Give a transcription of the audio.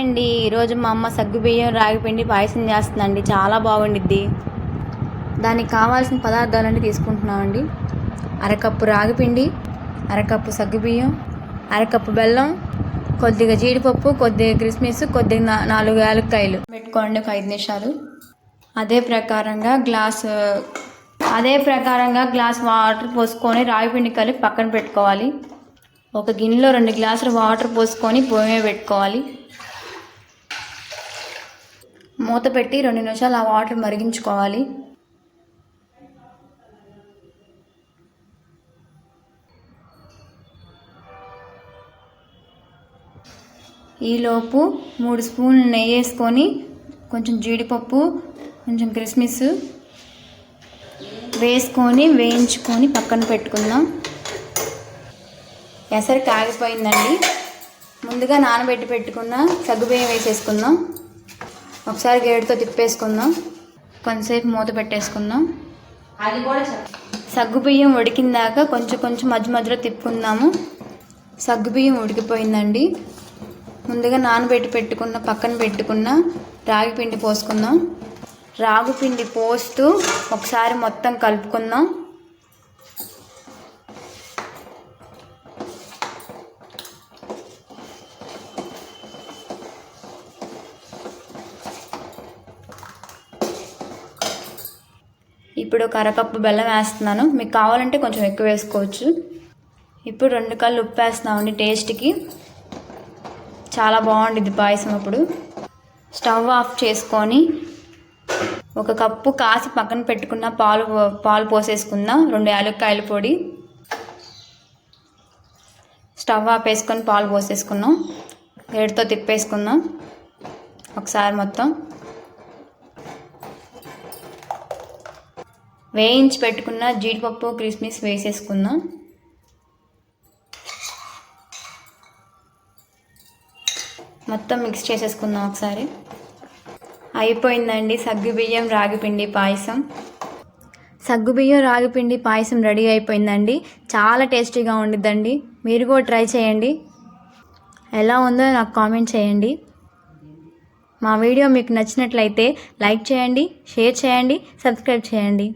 అండి ఈరోజు మా అమ్మ సగ్గుబియ్యం రాగిపిండి పాయసం చేస్తుందండి. చాలా బాగుండిద్ది. దానికి కావాల్సిన పదార్థాలన్నీ తీసుకుంటున్నామండి. అరకప్పు రాగిపిండి అరకప్పు సగ్గుబియ్యం అరకప్పు బెల్లం కొద్దిగా జీడిపప్పు కొద్దిగా కిస్మిస్ కొద్దిగా నాలుగు యాలక్కాయలు. పెట్టుకోండి ఒక ఐదు నిమిషాలు. అదే ప్రకారంగా గ్లాస్ అదే ప్రకారంగా గ్లాస్ వాటర్ పోసుకొని రాగిపిండి కలిపి పక్కన పెట్టుకోవాలి. ఒక గిన్నెలో రెండు గ్లాసులు వాటర్ పోసుకొని పొయ్యి పెట్టుకోవాలి. మూత పెట్టి రెండు నిమిషాలు ఆ వాటర్ మరిగించుకోవాలి. ఈలోపు మూడు స్పూన్లు నెయ్యి వేసుకొని కొంచెం జీడిపప్పు కొంచెం కిస్మిస్ వేసుకొని వేయించుకొని పక్కన పెట్టుకుందాం. ఎసరు కాగిపోయిందండి. ముందుగా నానబెట్టి పెట్టుకున్న సగ్గుబియ్యం వేసేసుకుందాం. ఒకసారి గేడుతో తిప్పేసుకుందాం. కొంతసేపు మూత పెట్టేసుకుందాం. అది కూడా సగ్గుబియ్యం ఉడికిందాక కొంచెం కొంచెం మధ్య మధ్యలో తిప్పుకుందాము. సగ్గుబియ్యం ఉడికిపోయిందండి. ముందుగా నానబెట్టి పెట్టుకున్న పక్కన పెట్టుకున్న రాగి పిండి పోసుకుందాం. రాగు పిండి పోస్తూ ఒకసారి మొత్తం కలుపుకుందాం. ఇప్పుడు ఒక అరకప్పు బెల్లం వేస్తున్నాను. మీకు కావాలంటే కొంచెం ఎక్కువ వేసుకోవచ్చు. ఇప్పుడు రెండు కళ్ళు ఉప్పు వేస్తున్నామండి టేస్ట్కి చాలా బాగుండిద్ది పాయసం అప్పుడు. స్టవ్ ఆఫ్ చేసుకొని ఒక కప్పు కాసి పక్కన పెట్టుకున్న పాలు పాలు పోసేసుకుందాం. రెండు యాలక్కాయల పొడి. స్టవ్ ఆఫ్ వేసుకొని పాలు పోసేసుకున్నాం. వేడితో తిప్పేసుకుందాం. ఒకసారి మొత్తం. వేయించి పెట్టుకున్న జీడిపప్పు కిస్మిస్ వేసేసుకుందాం. మొత్తం మిక్స్ చేసేసుకుందాం ఒకసారి. అయిపోయిందండి సగ్గుబియ్యం రాగిపిండి పాయసం. సగ్గుబియ్యం రాగిపిండి పాయసం రెడీ అయిపోయిందండి. చాలా టేస్టీగా ఉండిద్దండి. మీరు కూడా ట్రై చేయండి. ఎలా ఉందో నాకు కామెంట్ చేయండి. మా వీడియో మీకు నచ్చినట్లయితే లైక్ చేయండి షేర్ చేయండి సబ్స్క్రైబ్ చేయండి.